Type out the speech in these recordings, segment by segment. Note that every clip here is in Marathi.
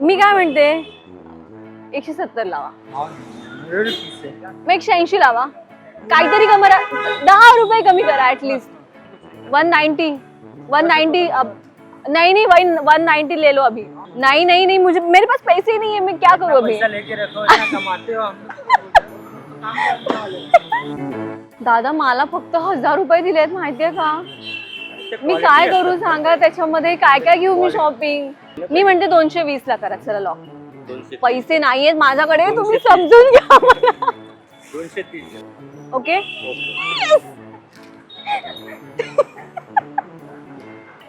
मी काय म्हणते? एकशे सत्तर लावा. मग एकशे ऐंशी लावा. काहीतरी कमरा दहा रुपये कमी करा at least one ninety one ninety अब नहीं नहीं वन वन नाइन्टी ले लो अभी. नहीं नहीं नहीं मुझे मेरे पास पैसे नहीं है मैं क्या करूँ अभी? हो दादा मला फक्त हजार रुपये दिलेत माहितीये का? मी काय. करू सांगा? त्याच्यामध्ये काय काय घेऊ मी शॉपिंग मी म्हणते दोनशे वीस ला करा चला लॉक दोनशे पैसे नाहीयेत माझ्याकडे तुम्ही समजून घ्या मला. दोनशे तीस. ओके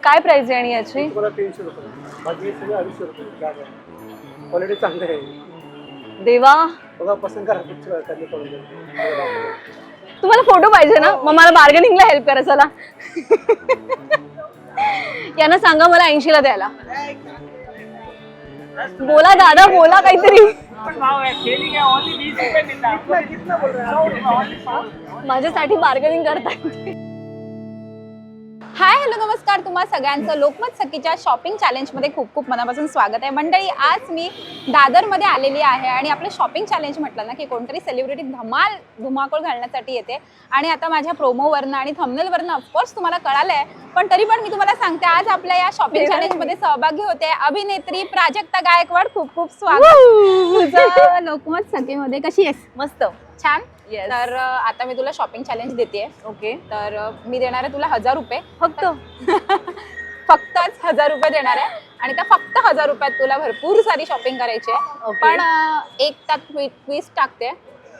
काय प्राइस आहे आणि याची? तुम्हाला तीनशे रुपये. बाकी सगळे अडीचशे रुपये. बॅग आहे? क्वालिटी चांगली आहे. देवा. बघा पसंत करा त्यांनी करून तुम्हाला फोटो पाहिजे ना? मग मला बार्गेनिंगला हेल्प करा चला. यांना सांगा मला ऐंशीला द्यायला. बोला दादा बोला काहीतरी. माझ्यासाठी बार्गेनिंग करताय. हाय हॅलो नमस्कार. तुम्हा सगळ्यांचं लोकमत सखीच्या शॉपिंग चॅलेंजमध्ये खूप खूप मनापासून स्वागत आहे. मंडळी आज मी दादरमध्ये आलेली आहे आणि आपलं शॉपिंग चॅलेंज म्हटलं ना की कोणतरी सेलिब्रिटी धमाल धुमाकूळ घालण्यासाठी येते. आणि आता माझ्या प्रोमोवरनं आणि थंबनेलवरनं ऑफकोर्स तुम्हाला कळालं आहे पण तरी पण मी तुम्हाला सांगते आज आपल्या या शॉपिंग चॅलेंजमध्ये सहभागी होते अभिनेत्री प्राजक्ता गायकवाड. खूप खूप स्वागत. तुझं लोकमत सखीमध्ये कशी आहेस? मस्त. छान? Yes. तर अं, आता मी तुला शॉपिंग चॅलेंज देते. ओके तर अं, मी देणार आहे तुला हजार रुपये. फक्त? फक्तच हजार रुपये देणार आहे. आणि त्या फक्त हजार रुपयात तुला भरपूर सारी शॉपिंग करायची आहे. Okay. पण अं, एक त्यात ट्विस्ट टाकते.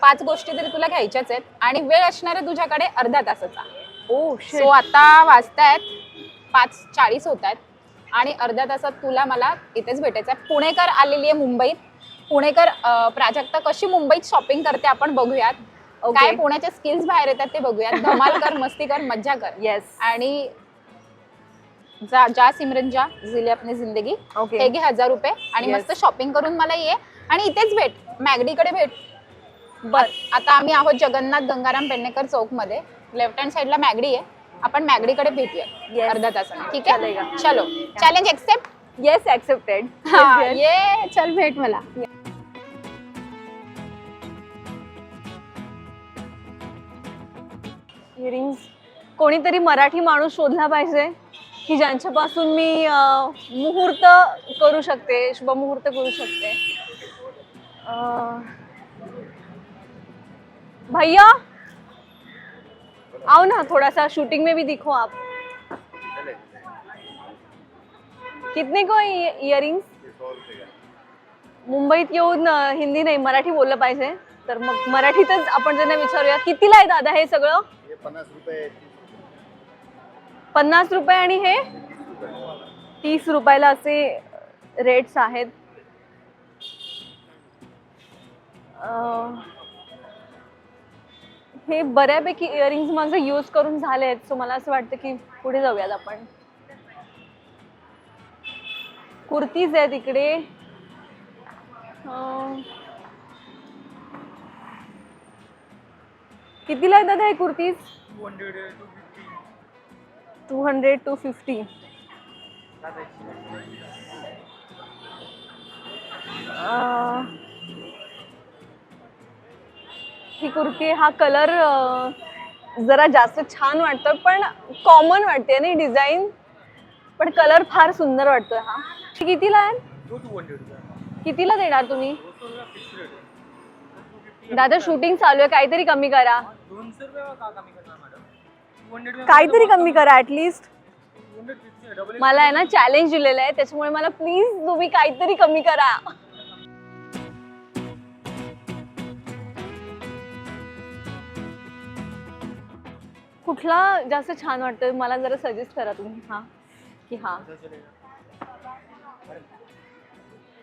पाच गोष्टी तरी तुला घ्यायच्याच आहेत. आणि वेळ असणार आहे तुझ्याकडे अर्ध्या तासाचा. ओ सो आता वाजतायत पाच चाळीस होत आहेत आणि अर्ध्या तासात तुला मला इथेच भेटायचं आहे. पुणेकर आलेली आहे मुंबईत. पुणेकर अं, प्राजक्ता कशी मुंबईत शॉपिंग करते आपण बघूयात. काय पुण्याच्या स्किल्स बाहेर येतात ते बघूयात. धमाल कर मस्ती कर मज्जा कर. येस आणि जा जा सिमरन जा. जिले अपनी जिंदगी. हे घे हजार रुपये आणि Yes. मस्त शॉपिंग करून मला ये आणि इथेच भेट. मॅगडीकडे भेट. बर. आता आम्ही आहोत जगन्नाथ गंगाराम पेडणेकर चौकमध्ये लेफ्ट हँड साईडला मॅगडी आहे आपण मॅगडीकडे भेटूया. Yes. अर्ध्या तासाने. ठीक आहे. चलो. चॅलेंज एक्सेप्ट येस ऍक्सेप्टेड ये. चल भेट मला. इयरिंग्स कोणीतरी मराठी माणूस शोधला पाहिजे की ज्यांच्यापासून मी मुहूर्त करू शकते शुभमुहूर्त करू शकते. भैया? आओ ना थोड़ा सा शूटिंग में भी दिखो आप. कितने को इयरिंग्स मुंबईत येऊन हिंदी नाही मराठी बोललं पाहिजे. तर मग मराठीतच आपण त्यांना विचारूया कितीला आहे दादा हे सगळं? पन्नास रुपये आणि हे? तीस रुपयाला असे रेट्स आहेत. हे बऱ्यापैकी इयरिंग्स माझं यूज करून झाले आहेत सो मला असं वाटतं की पुढे जाऊयात आपण. कुर्तीज आहेत इकडे. कितीला आहे दादा हे kurtis? Two hundred two fifty ही कुर्ती हा कलर जरा जास्त छान वाटतं पण कॉमन वाटते ना डिझाईन पण कलर फार सुंदर वाटतोय हा. कितीला आहे? कितीला देणार तुम्ही? दादा शूटिंग चालू आहे काहीतरी कमी करा. दोनशे रुपये का कमी करणार मॅडम? टू हंड्रेड काहीतरी कमी करा at least two hundred fifty double मला आहे ना चॅलेंज दिलेलं आहे त्याच्यामुळे मला प्लीज तुम्ही काहीतरी कमी करा. कुठला जास्त छान वाटतोय मला जरा सजेस्ट करा तुम्ही. हा. की हा.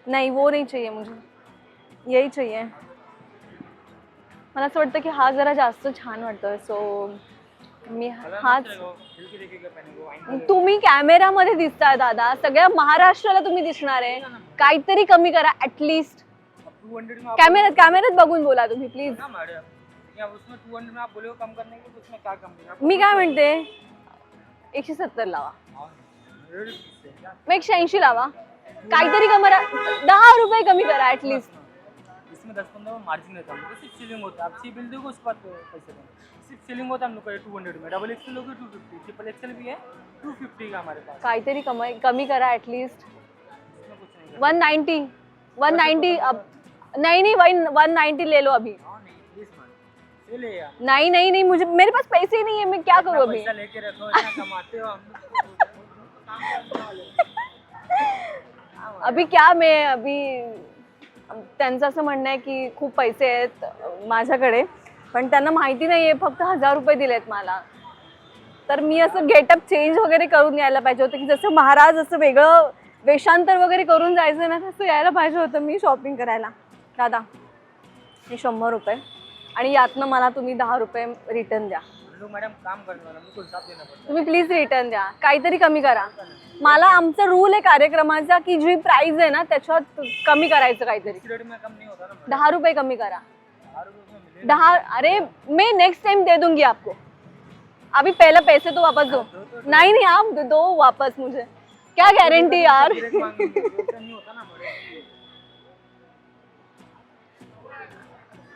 नाही वो नाही चाहिए मुझे. यही चाहिए. मला असं वाटतं की हा जरा जास्त छान वाटतोय. सो मी हाच तुम्ही कॅमेरामध्ये दिसताय दादा. सगळ्या महाराष्ट्राला तुम्ही दिसणार आहे. काहीतरी कमी करा ऍटलीस्ट कॅमेऱ्यात कॅमेऱ्यात बघून बोला तुम्ही प्लीज हो कम करने के तो उसमें क्या कम करेगा मी काय म्हणते? एकशे सत्तर लावा. मग एकशे ऐंशी लावा. काहीतरी कमरा दहा रुपये कमी करा ऍटलीस्ट इसमें दस पंद्रह मार्जिन रहता है। हम लोग सिर्फ़ सीलिंग होता है आप सी बिल देखो उसके बाद पैसे देंगे। सिर्फ़ सीलिंग होता है हम लोग का टू हंड्रेड में। डबल एक्सएल होगी टू फिफ्टी ट्रिपल एक्सएल भी है टू फिफ्टी का हमारे पास। काहीतरी कमाई कमी करा ऍटलीस्ट इसमें कुछ नहीं वन नाइन्टी वन नाइन्टी अब नहीं नहीं वन वन नाइन्टी ले लो अभी। हाँ नहीं नहीं नहीं नहीं मुझे मेरे पास पैसे ही नहीं है मैं क्या करूँ अभी? लेके रखो कमाते हो अभी क्या मैं अभी त्यांचं असं म्हणणं आहे की खूप पैसे आहेत माझ्याकडे पण त्यांना माहिती नाही आहे फक्त हजार रुपये दिले आहेत मला. तर मी असं गेटअप चेंज वगैरे करून यायला पाहिजे होतं की जसं महाराज असं वेगळं वेषांतर वगैरे करून जायचं ना तसं यायला पाहिजे होतं मी शॉपिंग करायला. दादा हे शंभर रुपये आणि यातनं मला तुम्ही दहा रुपये रिटर्न द्या. लोग मैडम काम करने वाला हमको हिसाब देना पड़ता. तुम्ही प्लीज रिटर्न द्या. काहीतरी कमी करा. मला आमचा रूल आहे कार्यक्रमाचा की जी प्राइस आहे ना त्याच्यात कमी करायचं काहीतरी. इस रेट में कम नहीं होता ना मैडम. दहा रुपये कमी करा. दस रुपये में मिले दहा अरे मैं नेक्स्ट टाइम दे दूंगी आपको. अभी पहले पैसे तो वापस दो. नहीं नहीं आप दो वापस मुझे. क्या गारंटी यार? मांगेंगे नहीं होता ना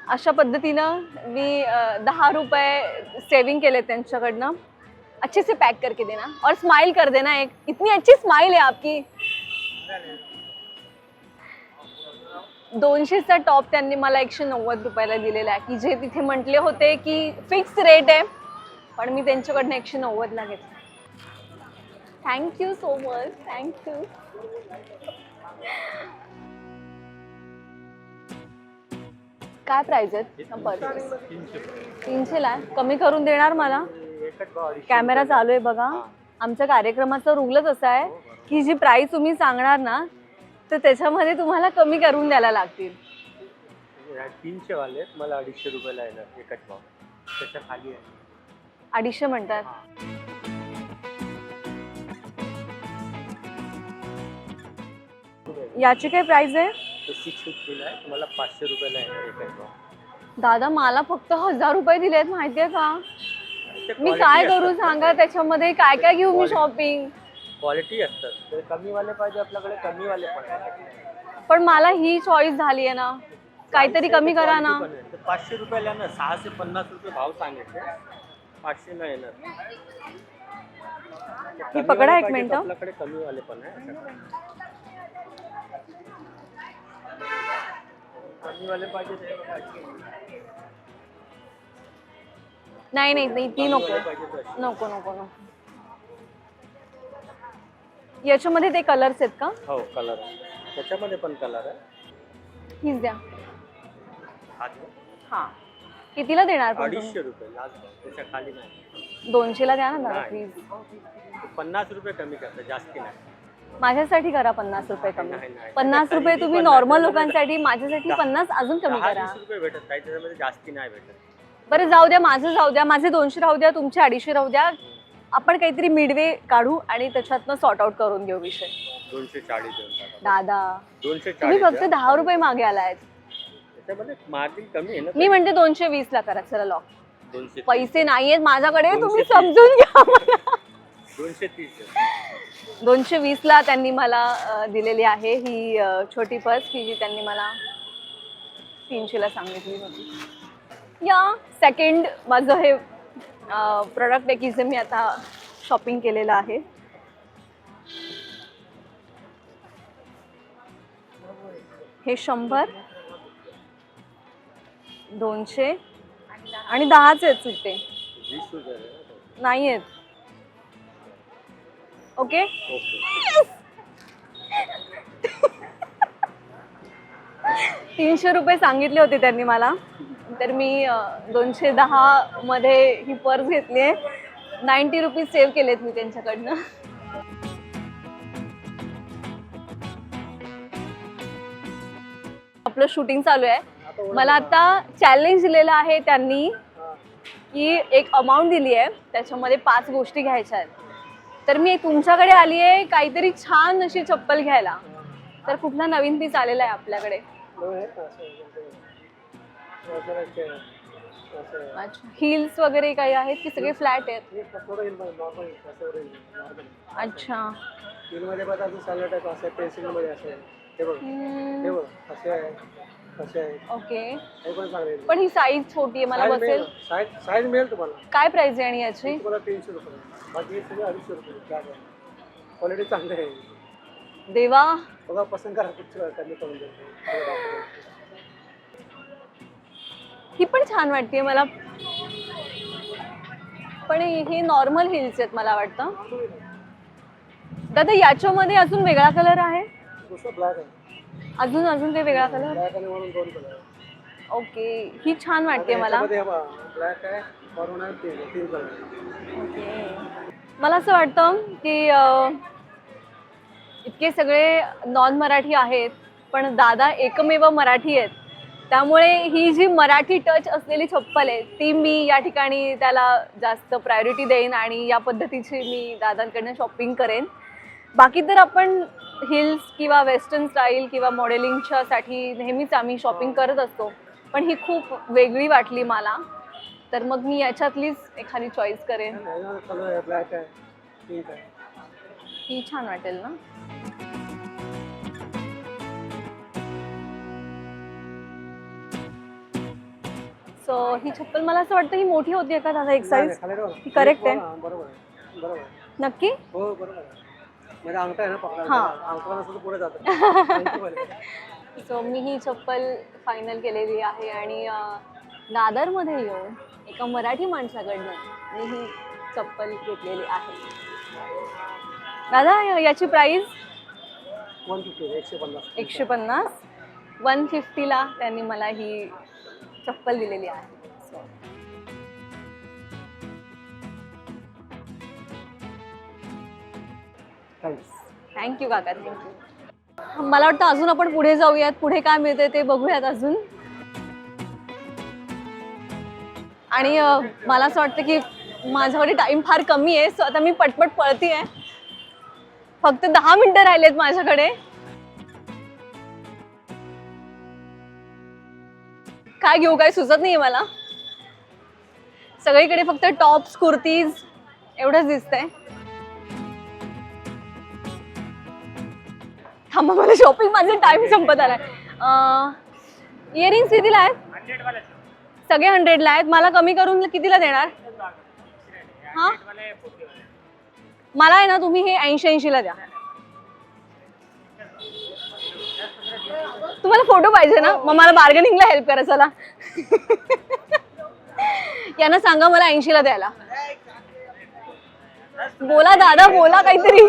अशा पद्धतीनं मी दहा रुपये सेविंग केले त्यांच्याकडनं. अच्छे से पैक करके देना. और स्माइल कर देना एक. इतनी अच्छी स्माइल है आपकी. दोनशेचा टॉप त्यांनी मला एकशे नव्वद रुपयाला दिलेला आहे. की जे तिथे म्हटले होते की फिक्स रेट आहे पण मी त्यांच्याकडनं एकशे नव्वदला घेतला. Thank you so much thank you काय प्राइस आहेत? पर्सेस तीनशेला आहे कमी करून देणार मला? कॅमेरा. चालू आहे बघा. आमच्या कार्यक्रमाचा रूलच असा आहे की जी प्राइस तुम्ही सांगणार ना तर त्याच्यामध्ये तुम्हाला कमी करून द्यायला लागतील. तीनशे वाले आहेत, मला अडीचशे रुपयाला येणार एकच भाव. त्याच्याखाली आहे. अडीचशे म्हणतात. याची काय प्राइस आहे? ते सिक्स फिफ्टीला आहे. तुम्हाला पाचशे रुपयाला येणार भाव? दादा मला फक्त हजार रुपये दिले आहेत माहितीये का? मी काय करू. सांगा? त्याच्यामध्ये काय काय घेऊ मी शॉपिंग क्वालिटी असतात. ते कमीवाले पाहिजे आपल्याकडे कमीवाले पण. पण मला ही चॉईस झाली आहे ना. काहीतरी कमी करा ना. पण आहे. पाचशे रुपयाला ना सहाशे पन्नास रुपये भाव सांगितले. पाचशे नाही येणार. ही पकडा कमीवाले एक मिनिटं. आपल्याकडे कमीवाले पण आहे. नाही नाही नाही ती नको. नको नको नको. याच्यामध्ये ते कलर्स आहेत का? हो कलर त्याच्यामध्ये पण कलर आहे. हीच द्या. हा कितीला देणार पण? अडीचशे रुपये लास्ट भाव त्याच्याखाली नाही. दोनशेला द्या ना दादा नाही. प्लीज पन्नास रुपये कमी करतात जास्ती नाही. माझ्यासाठी करा पन्नास रुपये कमी नाही. पन्नास तरी रुपये ती तुम्ही पन्नास नॉर्मल रुपये लोकांसाठी माझ्यासाठी दहा- पन्नास अजून कमी दहा करा वीस रुपये भेटत काही त्याच्यामध्ये जास्ती नाही भेटत बरं जाऊ द्या माझं जाऊ द्या माझे दोनशे राहू द्या तुमचे अडीचशे राहू द्या आपण काहीतरी मिडवे काढू आणि त्याच्यातनं सॉर्ट आउट करून घेऊ विषय दोनशे चाळीस देऊन टाका. दादा दोनशे तुम्ही चाळीस फक्त द्या. दहा रुपये मागे आलायत त्याच्यामध्ये मार्जिन कमी आहे ना मी म्हणते दोनशे वीस ला करा चला लॉक दोनशे. पैसे नाहीयेत माझ्याकडे दोनशे तुम्ही तीस. समजून घ्या मला. दोनशे तीस. दोनशे वीस ला त्यांनी मला दिलेली आहे ही छोटी पर्स की जी त्यांनी मला तीनशेला सांगितली होती. या सेकंड माझं हे प्रोडक्ट आहे की जे मी आता शॉपिंग केलेलं आहे. हे शंभर दोनशे आणि दहाच आहेत सुट्टे. नाही आहेत ओके? तीनशे रुपये सांगितले होते त्यांनी मला. तर मी दोनशे दहा मध्ये ही पर्स घेतली आहे. नाईन्टी रुपीज सेव्ह केलेत मी त्यांच्याकडनं. आपलं शूटिंग चालू आहे. मला आता चॅलेंज दिलेलं आहे त्यांनी की एक अमाऊंट दिली आहे. त्याच्यामध्ये पाच गोष्टी घ्यायच्या आहेत. तर मी तुमच्याकडे आली आहे काहीतरी छान अशी चप्पल घ्यायला. तर कुठला नवीन पीस आलेला आहे आपल्याकडे? अच्छा. हिल्स वगैरे काही आहेत की सगळे फ्लॅट आहेत? अच्छा. हिलमध्ये बघा अजून सॅलड आहे असं पेन्सिलमध्ये असं हे बघ हे बघ असे आहे. आहे ओके. हे पण चांगले आहेत. पण ही साईज छोटी आहे मला बसेल? मिळेल साईज साईज मिळेल तुम्हाला. काय प्राइस आहे आणि याची? तुम्हाला तीनशे रुपये. बाकी हे सगळे अडीचशे रुपये क्वालिटी चांगली आहे. देवा. बघा पसंत करा कुठची कमी करून देतो ही पण छान वाटते मला. पण हे नॉर्मल हिल्स आहेत मला वाटतं. दादा याच्यामध्ये अजून वेगळा कलर आहे? दुसरं ब्लॅक आहे. अजून अजून काही वेगळा कलर? ब्लॅक आणि म्हणून दोन कलर. ओके. ही छान वाटते मला. ब्लॅक आहे मरून आहे तीन तीन कलर. मला असं वाटतं की अं, इतके सगळे नॉन मराठी आहेत पण दादा एकमेव मराठी आहेत. त्यामुळे ही जी मराठी टच असलेली चप्पल आहे ती मी या ठिकाणी त्याला जास्त प्रायोरिटी देईन आणि या पद्धतीची मी दादांकडनं शॉपिंग करेन. बाकी तर आपण हिल्स किंवा वेस्टर्न स्टाईल किंवा मॉडेलिंगच्यासाठी नेहमीच आम्ही शॉपिंग करत असतो. पण ही खूप वेगळी वाटली मला. तर मग मी याच्यातलीच एखादी चॉईस करेन. ही छान वाटेल ना? सो ही चप्पल मला असं वाटतं ही मोठी होती का? दादा एक साईज. ही correct आहे? हा, नक्की? हो म्हणजे अंगठा आहे ना पकडा हा. अंगठा नसतं तर पुढे जातं. सो मी ही चप्पल फायनल केलेली आहे आणि अं, दादरमध्ये येऊन एका मराठी माणसाकडनं मी ही चप्पल घेतलेली आहे. दादा या- याची प्राइस वन फिफ्टी एकशे पन्नास एकशे पन्नास. वन फिफ्टीला त्यांनी मला ही चप्पल दिलेली आहे. थँक्यू काका. थँक्यू मला वाटतं अजून आपण पुढे जाऊयात. पुढे काय मिळते ते बघूयात अजून. आणि मला असं वाटतं की माझ्याकडे टाइम फार कमी आहे सो आता मी पटपट पळती आहे फक्त दहा मिनिटं राहिलेत माझ्याकडे. काय घेऊ काय सुचत नाहीये मला. सगळीकडे फक्त टॉप्स कुर्तीज एवढंच दिसतंय. थांबा मला शॉपिंग माझा टाइम संपत आलाय. इयरिंग्स कितीला आहेत? सगळे हंड्रेडला आहेत. मला कमी करून कितीला देणार? हा? मला आहे ना तुम्ही हे ऐंशी ऐंशीला द्या. तुम्हाला फोटो पाहिजे ना? मग मला बार्गेनिंगला हेल्प करा चला. यांना सांगा मला ऐंशीला द्यायला. बोला दादा बोला काहीतरी.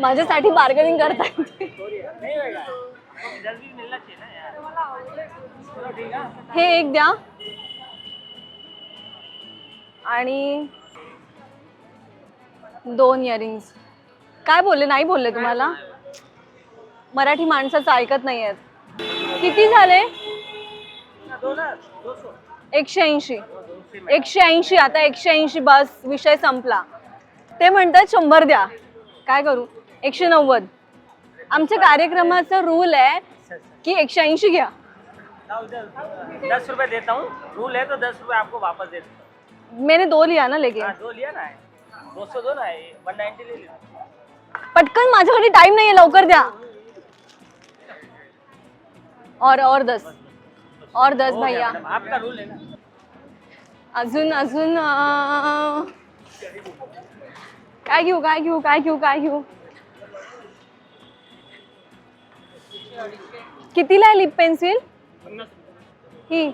माझ्यासाठी बार्गेनिंग करताय हे एक द्या. आणि दोन इयरिंग्स काय बोलले? नाही बोलले तुम्हाला? मराठी माणसाचं ऐकत नाही आहेत. किती झाले? एकशे ऐंशी. एकशे ऐंशी आता एकशे ऐंशी बस विषय संपला. ते म्हणतात शंभर द्या. काय करू? एकशे नव्वद. आमच्या कार्यक्रमाचा रूल आहे की एकशे ऐंशी घ्या. दस रुपए देता हूँ. रूल है तो दस रुपए आपको वापस दे देता मैंने दो लिया ना लेके. हूँ दो लिया ना दो सौ दो ना वन नाइन्टी ले लिया. पटकन माझ्याकडे टाइम नाहीये लवकर द्या. और और दस. और दस हो भैया. आपका रूल है ना. अजून अजून काय घेऊ काय घेऊ काय घेऊ काय घेऊ? कितीला आहे लिप पेन्सिल ही.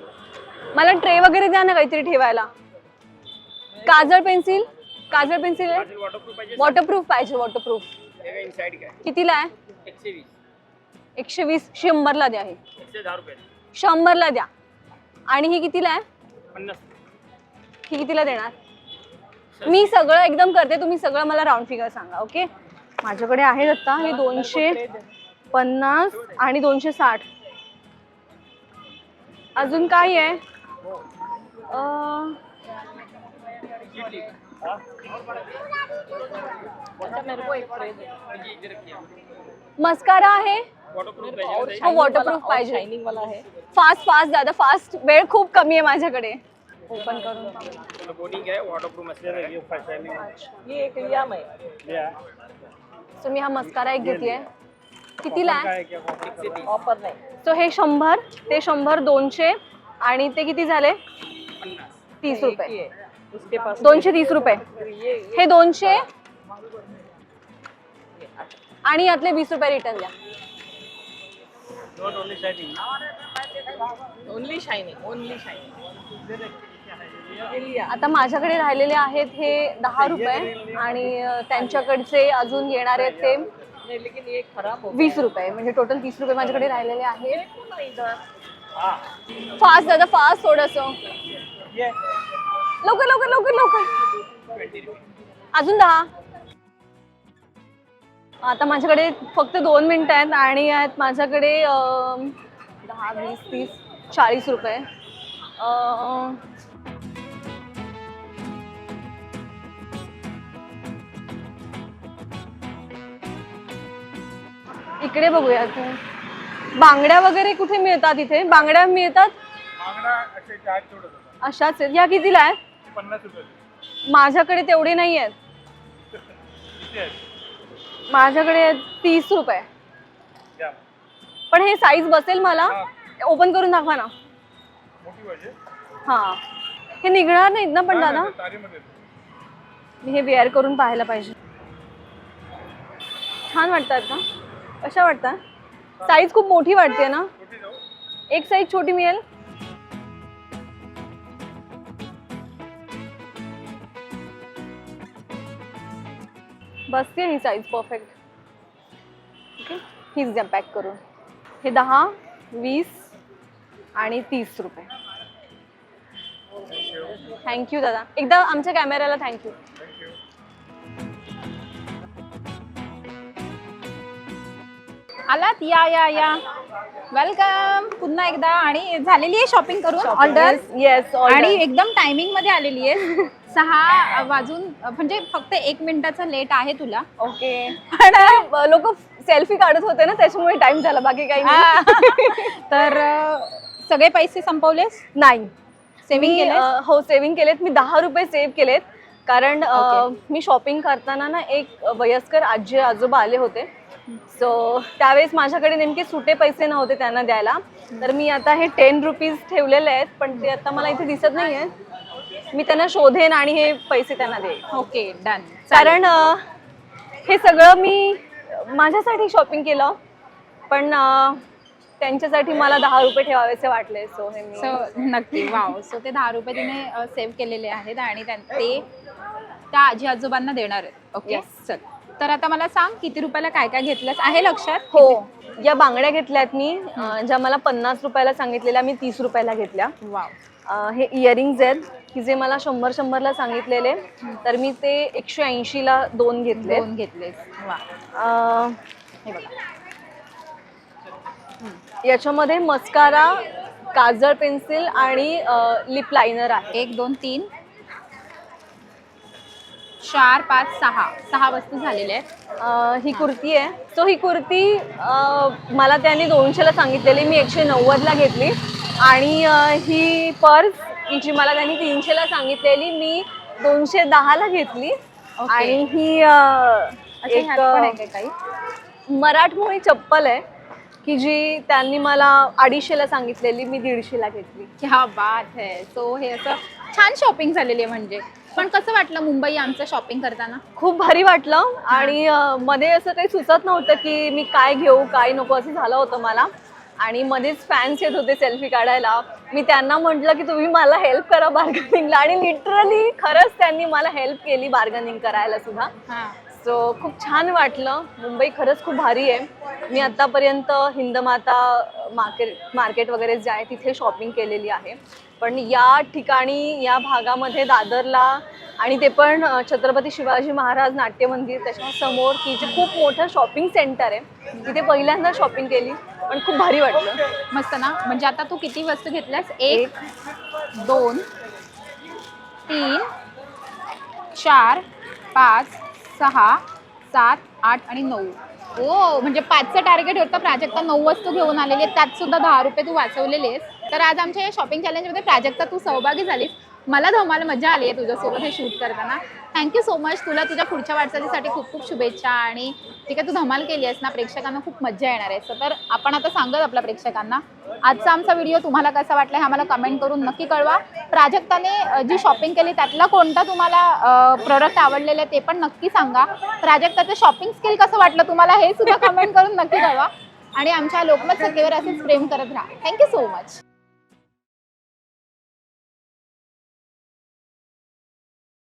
मला ट्रे वगैरे द्या ना काहीतरी ठेवायला. काजळ पेन्सिल काजळ पेन्सिल आहे? वॉटरप्रूफ पाहिजे वॉटरप्रूफ कितीला आहे? एकशे वीस. शंभरला द्या हे. शंभरला द्या. आणि ही कितीला आहे? ही कितीला देणार? मी सगळं एकदम करते तुम्ही सगळं मला राऊंड फिगर सांगा ओके माझ्याकडे आहेत आता हे दोनशे पन्नास आणि दोनशे साठ. अजून काय आहे? मस्कारा आहे. वॉटरप्रूफ पाहिजे. फास्ट फास्ट दादा फास्ट वेळ खूप कमी आहे माझ्याकडे. ओपन करून पाहू. बोर्डिंग है एक या. सो मी हा मस्कारा एक घेतलीये कितीला आहे? काय कॉफी ऑफर नहीं. सो हे शंभर ते शंभर दोनशे आणि ते किती झाले? तीस रुपये. उसके पास दोनशे तीस रुपये. ये हे दोनशे आणि यातले वीस रुपये रिटर्न द्या. Not only only shining only shining आता माझ्याकडे राहिलेले आहेत हे दहा रुपये आणि त्यांच्याकडचे अजून येणार आहेत ते नहीं लेकिन ये खराब वीस रुपये. म्हणजे टोटल तीस रुपये माझ्याकडे राहिलेले आहेत. फास्ट दादा फास्ट थोडस. लवकर लवकर लवकर लवकर. अजून दहा. आता माझ्याकडे फक्त दोन मिनिटं आहेत आणि आहेत माझ्याकडे दहा वीस तीस चाळीस रुपये. इकडे बघूया तू बांगड्या वगैरे कुठे मिळतात इथे? बांगड्या मिळतात? अशाच आहेत. या कितीला आहेत? पन्नास रुपये माझ्याकडे तेवढे नाही आहेत. माझ्याकडे आहेत? तीस रुपये. पण हे साईज बसेल मला. ओपन करून दाखवा ना. मोठी पाहिजे. हा. हे निघणार नाहीत ना पण दादा? तारीमध्ये मी हे वेअर करून पाहायला पाहिजे. छान वाटतात का? कशा वाटतात साईज खूप मोठी वाटते ना? एक साईज छोटी मिळेल? बसते ही साईज परफेक्ट ओके हीच द्या पॅक करून. हे दहा वीस आणि तीस रुपये. थँक्यू दादा. एकदा आमच्या कॅमेऱ्याला थँक्यू आलात? या या या. वेलकम पुन्हा एकदा. आणि झालेली आहे शॉपिंग करून ऑर्डर येस आणि एकदम टायमिंगमध्ये आलेली आहे. सहा वाजून म्हणजे फक्त एक मिनिटाचा लेट आहे तुला. ओके पण लोक सेल्फी काढत होते ना त्याच्यामुळे टाइम झाला बाकी काही नाही. तर सगळे पैसे संपवलेस? नाही. सेव्हिंग केले हो सेव्हिंग केलेत. मी दहा रुपये सेव्ह केलेत. कारण मी शॉपिंग करताना ना एक वयस्कर आजी आजोबा आले होते. सो त्यावेळेस माझ्याकडे नेमके सुटे पैसे नव्हते त्यांना द्यायला. तर मी आता हे टेन रुपीज ठेवलेले आहेत पण ते आता मला इथे दिसत नाही आहेत मी त्यांना शोधेन आणि हे पैसे त्यांना देईन. ओके डन कारण हे सगळं मी माझ्यासाठी शॉपिंग केलं पण त्यांच्यासाठी मला दहा रुपये ठेवावेसे वाटले. सो हे मी सो नक्की वाव सो ते दहा रुपये तिने सेव्ह केलेले आहेत आणि त्यां- ते त्या आजी आजोबांना देणार आहेत. ओके. चल. तर आता मला सांग किती रुपयाला काय काय घेतलंस? आहे लक्षात? हो. या बांगड्या घेतल्यात मी अ, ज्या मला पन्नास रुपयाला सांगितलेल्या मी तीस रुपयाला घेतल्या. वाव. अ, हे इयरिंग्ज आहेत की जे मला शंभर शंभरला सांगितलेले तर मी ते एकशे ऐंशीला दोन घेतले दोन घेतलेस वा हे बघा. याच्यामध्ये मस्कारा काजळ पेन्सिल आणि लिप लायनर आहे एक दोन तीन. चार पाच सहा. सहा वस्तू झालेल्या आहेत. ही कुर्ती आहे. सो ही कुर्ती मला त्याने दोनशेला सांगितलेली. मी एकशे नव्वदला घेतली. आणि ही पर्स जी मला त्यांनी तीनशेला सांगितलेली मी दोनशे दहाला घेतली. आणि ही एक आहे काही. मराठमोळी चप्पल आहे की जी त्यांनी मला अडीचशेला सांगितलेली मी दीडशेला घेतली. क्या बात है. सो हे असं छान शॉपिंग झालेली आहे म्हणजे. पण कसं वाटलं मुंबई आमचं शॉपिंग करताना? खूप भारी वाटलं. आणि अ, मध्ये असं काही सुचत नव्हतं की मी काय घेऊ काय नको असं झालं होतं मला. आणि मध्येच फॅन्स येत होते सेल्फी काढायला. मी त्यांना म्हटलं की तुम्ही मला हेल्प करा बार्गनिंगला आणि लिटरली खरंच त्यांनी मला हेल्प केली बार्गनिंग करायला सुद्धा. हां. सो खूप छान वाटलं. मुंबई खरंच खूप भारी आहे. मी आत्तापर्यंत हिंदमाता मार्केट मार्केट वगैरे जे आहे तिथे शॉपिंग केलेली आहे. पण या ठिकाणी या भागामध्ये दादरला आणि ते पण छत्रपती शिवाजी महाराज नाट्य मंदिर त्याच्यासमोर की जे खूप मोठं शॉपिंग सेंटर आहे तिथे पहिल्यांदा शॉपिंग केली. पण खूप भारी वाटलं. मस्त ना? म्हणजे आता तू किती वस्तू घेतल्यास? एक. दोन तीन चार पाच सहा सात आठ आणि नऊ. हो म्हणजे पाचचं टार्गेट होतं प्राजक्ता नऊ वस्तू घेऊन आलेली आहेत. त्यात सुद्धा दहा रुपये तू वाचवलेले आहेस. तर आज आमच्या या शॉपिंग चॅलेंजमध्ये प्राजक्ता तू सहभागी झालीस. मला धमाल मजा आली आहे तुझ्यासोबत हे शूट करताना. थँक्यू सो मच तुला तुझ्या पुढच्या वाटचालीसाठी खूप खूप शुभेच्छा आणि ठीक आहे तू धमाल केली आहेस ना प्रेक्षकांना खूप मजा येणार आहे. तर आपण आता सांगत आपल्या प्रेक्षकांना. आजचा आमचा व्हिडिओ तुम्हाला कसा वाटला हे आम्हाला कमेंट करून नक्की कळवा. प्राजक्ताने जी शॉपिंग केली त्यातला कोणता तुम्हाला प्रोडक्ट आवडलेलं आहे ते पण नक्की सांगा. प्राजक्ताचं शॉपिंग स्किल कसं वाटलं तुम्हाला हे सुद्धा कमेंट करून नक्की कळवा. आणि आमच्या लोकमत सखेवर असेच प्रेम करत राहा. Thank you so much